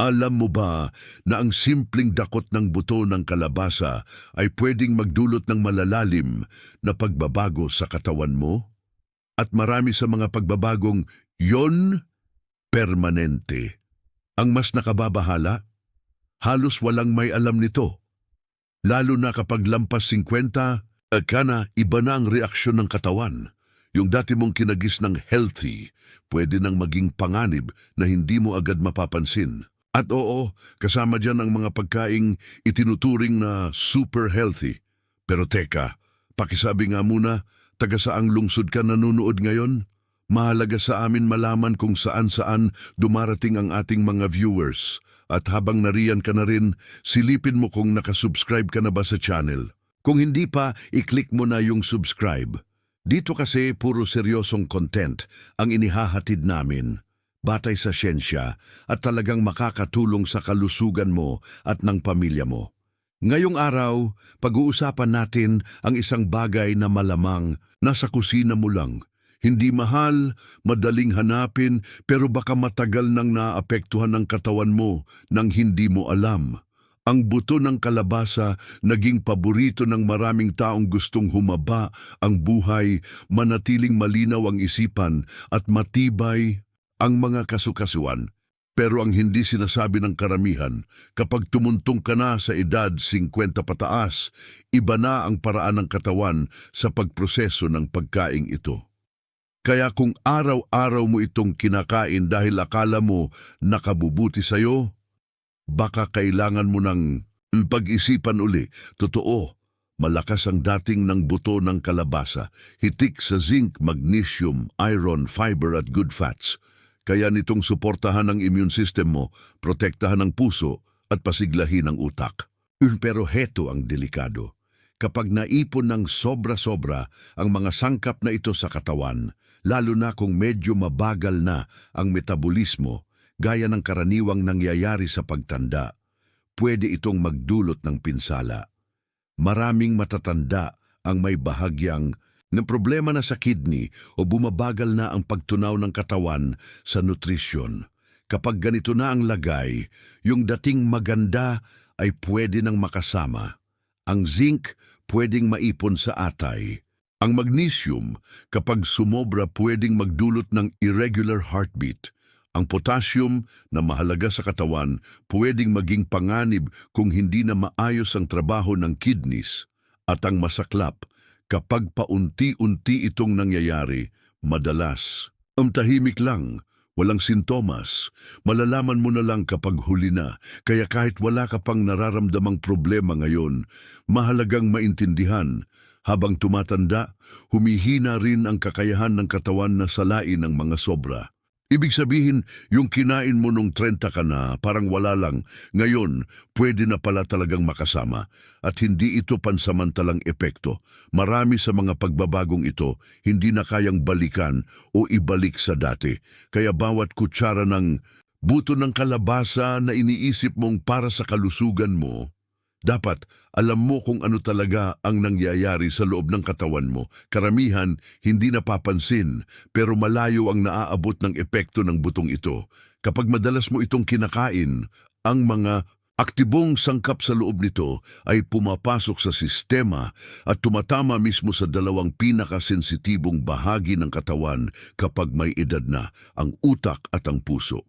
Alam mo ba na ang simpleng dakot ng buto ng kalabasa ay pwedeng magdulot ng malalalim na pagbabago sa katawan mo? At marami sa mga pagbabagong yon permanente. Ang mas nakababahala, halos walang may alam nito. Lalo na kapag lampas 50, ka na iba na ang reaksyon ng katawan. Yung dati mong kinagis ng healthy, pwede nang maging panganib na hindi mo agad mapapansin. At oo, kasama dyan ang mga pagkaing itinuturing na super healthy. Pero teka, pakisabi nga muna, taga saang lungsod ka nanonood ngayon? Mahalaga sa amin malaman kung saan-saan dumarating ang ating mga viewers. At habang nariyan ka na rin, silipin mo kung nakasubscribe ka na ba sa channel. Kung hindi pa, i-click mo na yung subscribe. Dito kasi puro seryosong content ang inihahatid namin. Batay sa siyensya at talagang makakatulong sa kalusugan mo at ng pamilya mo. Ngayong araw, pag-uusapan natin ang isang bagay na malamang nasa kusina mo lang. Hindi mahal, madaling hanapin, pero baka matagal nang naapektuhan ng katawan mo nang hindi mo alam. Ang buto ng kalabasa naging paborito ng maraming taong gustong humaba ang buhay, manatiling malinaw ang isipan at matibay ang mga kasukasuan. Pero ang hindi sinasabi ng karamihan, kapag tumuntong ka na sa edad 50 pataas, iba na ang paraan ng katawan sa pagproseso ng pagkaing ito. Kaya kung araw-araw mo itong kinakain dahil akala mo nakabubuti sa'yo, baka kailangan mo ng pag-isipan uli. Totoo, malakas ang dating ng buto ng kalabasa, hitik sa zinc, magnesium, iron, fiber at good fats. Kaya nitong suportahan ang immune system mo, protektahan ang puso at pasiglahin ang utak. Pero heto ang delikado. Kapag naipon ng sobra-sobra ang mga sangkap na ito sa katawan, lalo na kung medyo mabagal na ang metabolismo, gaya ng karaniwang nangyayari sa pagtanda, pwede itong magdulot ng pinsala. Maraming matatanda ang may bahagyang ng problema na sa kidney o bumabagal na ang pagtunaw ng katawan sa nutrisyon. Kapag ganito na ang lagay, yung dating maganda ay pwede nang makasama. Ang zinc pwedeng maipon sa atay. Ang magnesium, kapag sumobra pwedeng magdulot ng irregular heartbeat. Ang potassium na mahalaga sa katawan pwedeng maging panganib kung hindi na maayos ang trabaho ng kidneys. At ang masaklap, kapag paunti-unti itong nangyayari, madalas. Ang tahimik lang, walang sintomas, malalaman mo na lang kapag huli na, kaya kahit wala ka pang nararamdamang problema ngayon, mahalagang maintindihan. Habang tumatanda, humihina rin ang kakayahan ng katawan na salain ng mga sobra. Ibig sabihin, yung kinain mo nung 30 ka na, parang wala lang. Ngayon, pwede na pala talagang makasama. At hindi ito pansamantalang epekto. Marami sa mga pagbabagong ito, hindi na kayang balikan o ibalik sa dati. Kaya bawat kutsara ng buto ng kalabasa na iniisip mong para sa kalusugan mo, dapat alam mo kung ano talaga ang nangyayari sa loob ng katawan mo. Karamihan, hindi napapansin, pero malayo ang naaabot ng epekto ng butong ito. Kapag madalas mo itong kinakain, ang mga aktibong sangkap sa loob nito ay pumapasok sa sistema at tumatama mismo sa dalawang pinakasensitibong bahagi ng katawan kapag may edad na, ang utak at ang puso.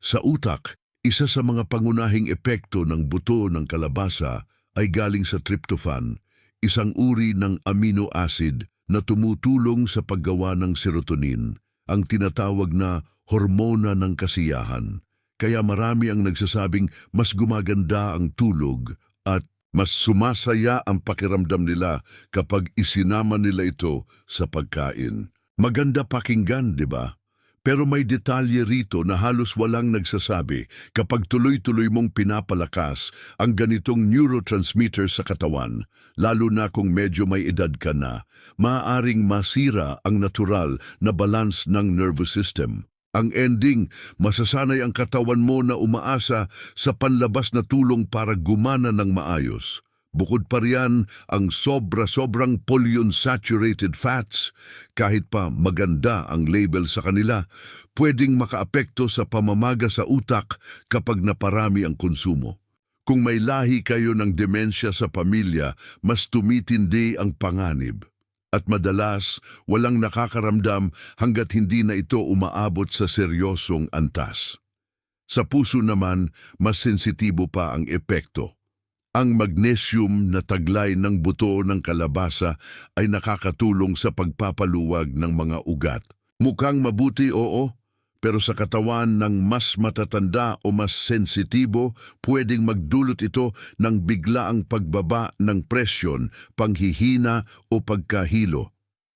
Sa utak, isa sa mga pangunahing epekto ng buto ng kalabasa ay galing sa tryptophan, isang uri ng amino acid na tumutulong sa paggawa ng serotonin, ang tinatawag na hormona ng kasiyahan. Kaya marami ang nagsasabing mas gumaganda ang tulog at mas sumasaya ang pakiramdam nila kapag isinama nila ito sa pagkain. Maganda pakinggan, di ba? Pero may detalye rito na halos walang nagsasabi kapag tuloy-tuloy mong pinapalakas ang ganitong neurotransmitter sa katawan, lalo na kung medyo may edad ka na, maaaring masira ang natural na balance ng nervous system. Ang ending, masasanay ang katawan mo na umaasa sa panlabas na tulong para gumana ng maayos. Bukod pa riyan ang sobra-sobrang polyunsaturated fats, kahit pa maganda ang label sa kanila, pwedeng makaapekto sa pamamaga sa utak kapag naparami ang konsumo. Kung may lahi kayo ng demensya sa pamilya, mas tumitindi ang panganib. At madalas, walang nakakaramdam hanggat hindi na ito umaabot sa seryosong antas. Sa puso naman, mas sensitibo pa ang epekto. Ang magnesium na taglay ng buto ng kalabasa ay nakakatulong sa pagpapaluwag ng mga ugat. Mukhang mabuti oo, pero sa katawan ng mas matatanda o mas sensitibo, pwedeng magdulot ito ng biglaang pagbaba ng presyon, panghihina o pagkahilo.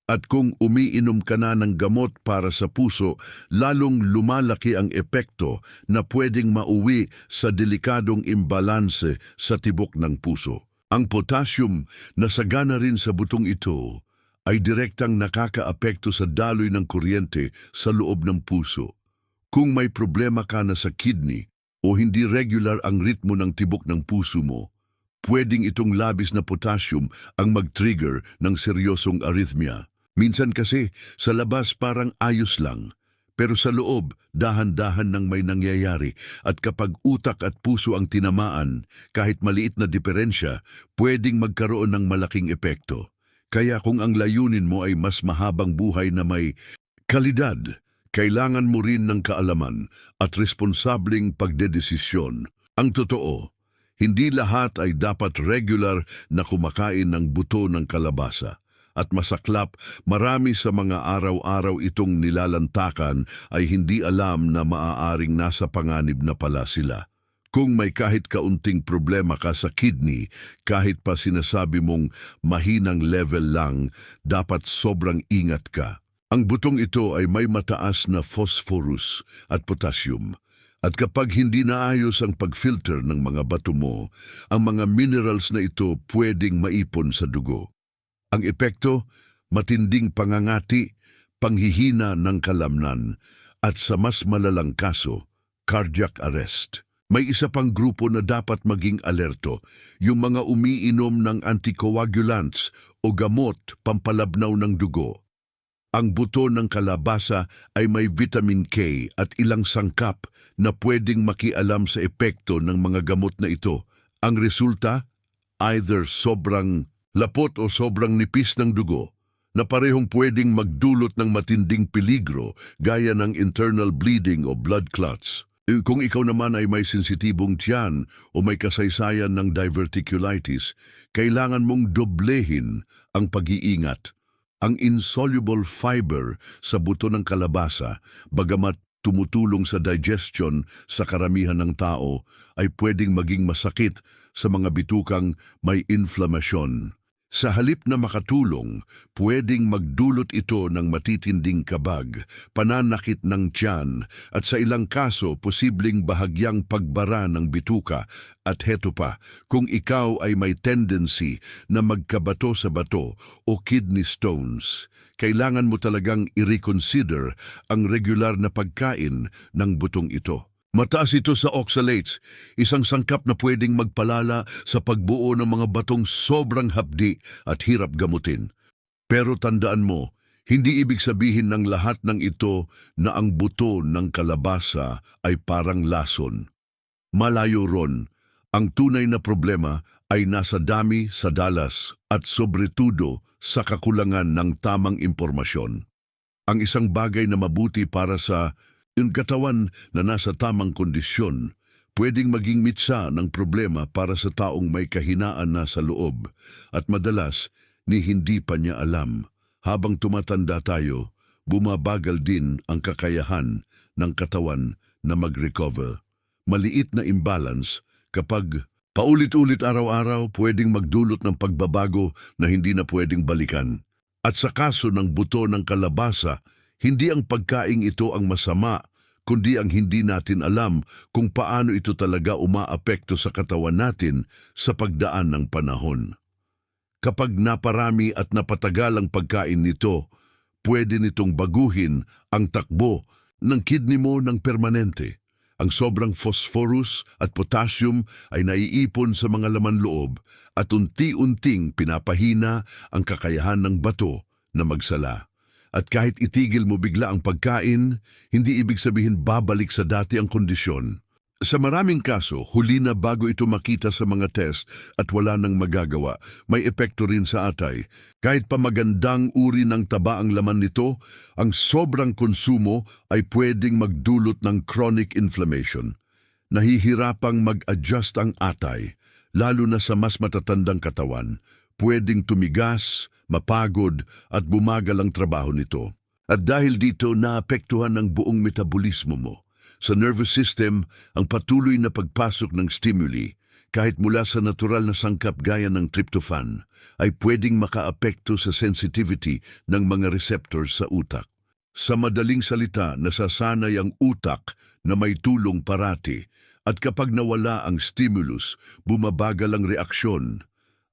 At kung umiinom ka na ng gamot para sa puso, lalong lumalaki ang epekto na pwedeng mauwi sa delikadong imbalanse sa tibok ng puso. Ang potassium na sagana rin sa butong ito ay direktang nakakaapekto sa daloy ng kuryente sa loob ng puso. Kung may problema ka na sa kidney o hindi regular ang ritmo ng tibok ng puso mo, pwedeng itong labis na potassium ang mag-trigger ng seryosong arrhythmia. Minsan kasi, sa labas parang ayos lang, pero sa loob, dahan-dahan nang may nangyayari at kapag utak at puso ang tinamaan, kahit maliit na diferensya, pwedeng magkaroon ng malaking epekto. Kaya kung ang layunin mo ay mas mahabang buhay na may kalidad, kailangan mo rin ng kaalaman at responsabling pagdedesisyon. Ang totoo, hindi lahat ay dapat regular na kumakain ng buto ng kalabasa. At masaklap, marami sa mga araw-araw itong nilalantakan ay hindi alam na maaaring nasa panganib na pala sila. Kung may kahit kaunting problema ka sa kidney, kahit pa sinasabi mong mahinang level lang, dapat sobrang ingat ka. Ang butong ito ay may mataas na phosphorus at potassium. At kapag hindi naayos ang pag-filter ng mga bato mo, ang mga minerals na ito pwedeng maipon sa dugo. Ang epekto, matinding pangangati, panghihina ng kalamnan, at sa mas malalang kaso, cardiac arrest. May isa pang grupo na dapat maging alerto, yung mga umiinom ng anticoagulants o gamot pampalabnaw ng dugo. Ang buto ng kalabasa ay may vitamin K at ilang sangkap na pwedeng makialam sa epekto ng mga gamot na ito. Ang resulta, either sobrang lapot o sobrang nipis ng dugo, na parehong pwedeng magdulot ng matinding peligro gaya ng internal bleeding o blood clots. Eh, Kung ikaw naman ay may sensitibong tiyan o may kasaysayan ng diverticulitis, kailangan mong doblehin ang pag-iingat. Ang insoluble fiber sa buto ng kalabasa, bagamat tumutulong sa digestion sa karamihan ng tao, ay pwedeng maging masakit sa mga bitukang may inflamasyon. Sa halip na makatulong, pwedeng magdulot ito ng matitinding kabag, pananakit ng tiyan, at sa ilang kaso posibleng bahagyang pagbara ng bituka. At heto pa, kung ikaw ay may tendency na magkabato sa bato o kidney stones, kailangan mo talagang i-reconsider ang regular na pagkain ng butong ito. Mataas ito sa oxalates, isang sangkap na pwedeng magpalala sa pagbuo ng mga batong sobrang hapdi at hirap gamutin. Pero tandaan mo, hindi ibig sabihin ng lahat ng ito na ang buto ng kalabasa ay parang lason. Malayo ron, ang tunay na problema ay nasa dami sa dalas at sobretudo sa kakulangan ng tamang impormasyon. Ang isang bagay na mabuti para sa yung katawan na nasa tamang kondisyon, pwedeng maging mitsa ng problema para sa taong may kahinaan na sa loob at madalas ni hindi pa niya alam. Habang tumatanda tayo, bumabagal din ang kakayahan ng katawan na mag-recover. Maliit na imbalance kapag paulit-ulit araw-araw pwedeng magdulot ng pagbabago na hindi na pwedeng balikan. At sa kaso ng buto ng kalabasa, hindi ang pagkaing ito ang masama, kundi ang hindi natin alam kung paano ito talaga umaapekto sa katawan natin sa pagdaan ng panahon. Kapag naparami at napatagal ang pagkain nito, pwede nitong baguhin ang takbo ng kidney mo ng permanente. Ang sobrang phosphorus at potassium ay naiipon sa mga laman loob at unti-unting pinapahina ang kakayahan ng bato na magsala. At kahit itigil mo bigla ang pagkain, hindi ibig sabihin babalik sa dati ang kondisyon. Sa maraming kaso, huli na bago ito makita sa mga test at wala nang magagawa. May epekto rin sa atay. Kahit pa magandang uri ng taba ang laman nito, ang sobrang konsumo ay pwedeng magdulot ng chronic inflammation. Nahihirapang mag-adjust ang atay, lalo na sa mas matatandang katawan. Pwedeng tumigas, mapagod at bumagal ang trabaho nito. At dahil dito, naapektuhan ang buong metabolismo mo. Sa nervous system, ang patuloy na pagpasok ng stimuli, kahit mula sa natural na sangkap gaya ng tryptophan, ay pwedeng makaapekto sa sensitivity ng mga receptors sa utak. Sa madaling salita, nasasanay ang utak na may tulong parati at kapag nawala ang stimulus, bumabagal ang reaksyon.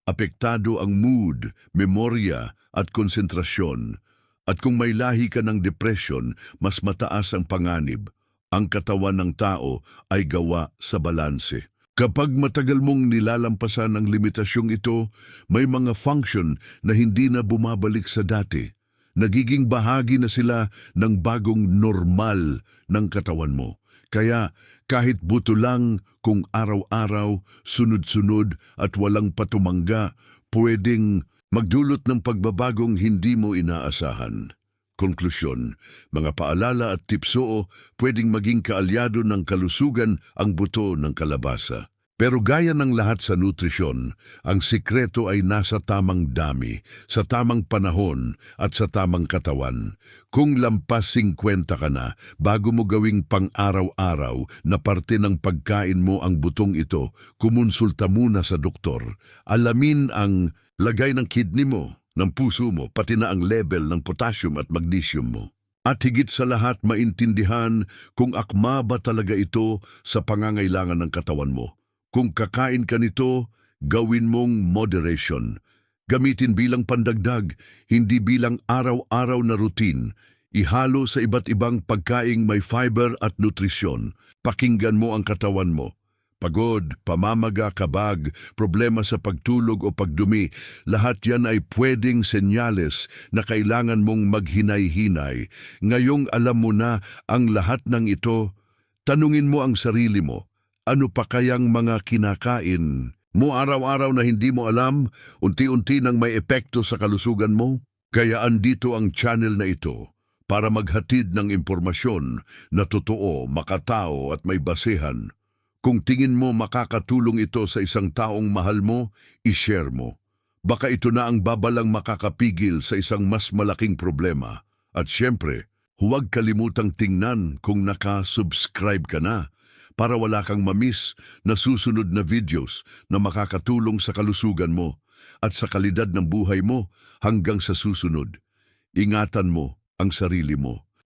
Apektado ang mood, memorya at konsentrasyon. At kung may lahi ka ng depression, mas mataas ang panganib ang katawan ng tao ay gawa sa balanse. Kapag matagal mong nilalampasan ang limitasyong ito, may mga function na hindi na bumabalik sa dati. Nagiging bahagi na sila ng bagong normal ng katawan mo. Kaya kahit buto lang kung araw-araw, sunod-sunod at walang patumangga, pwedeng magdulot ng pagbabagong hindi mo inaasahan. Konklusyon, mga paalala at tipsoo pwedeng maging kaalyado ng kalusugan ang buto ng kalabasa. Pero gaya ng lahat sa nutrisyon, ang sikreto ay nasa tamang dami, sa tamang panahon at sa tamang katawan. Kung lampas 50 ka na, bago mo gawing pang-araw-araw na parte ng pagkain mo ang butong ito, kumonsulta muna sa doktor. Alamin ang lagay ng kidney mo, ng puso mo, pati na ang level ng potassium at magnesium mo. At higit sa lahat maintindihan kung akma ba talaga ito sa pangangailangan ng katawan mo. Kung kakain ka nito, gawin mong moderation. Gamitin bilang pandagdag, hindi bilang araw-araw na routine. Ihalo sa iba't ibang pagkaing may fiber at nutrisyon. Pakinggan mo ang katawan mo. Pagod, pamamaga, kabag, problema sa pagtulog o pagdumi, lahat yan ay pwedeng senyales na kailangan mong maghinay-hinay. Ngayong alam mo na ang lahat ng ito, tanungin mo ang sarili mo, ano pa kayang mga kinakain mo araw-araw na hindi mo alam, unti-unti nang may epekto sa kalusugan mo? Kaya andito ang channel na ito para maghatid ng impormasyon na totoo, makatao at may basehan. Kung tingin mo makakatulong ito sa isang taong mahal mo, ishare mo. Baka ito na ang babalang makakapigil sa isang mas malaking problema. At syempre, huwag kalimutang tingnan kung naka-subscribe ka na para wala kang mamiss na susunod na videos na makakatulong sa kalusugan mo at sa kalidad ng buhay mo hanggang sa susunod. Ingatan mo ang sarili mo.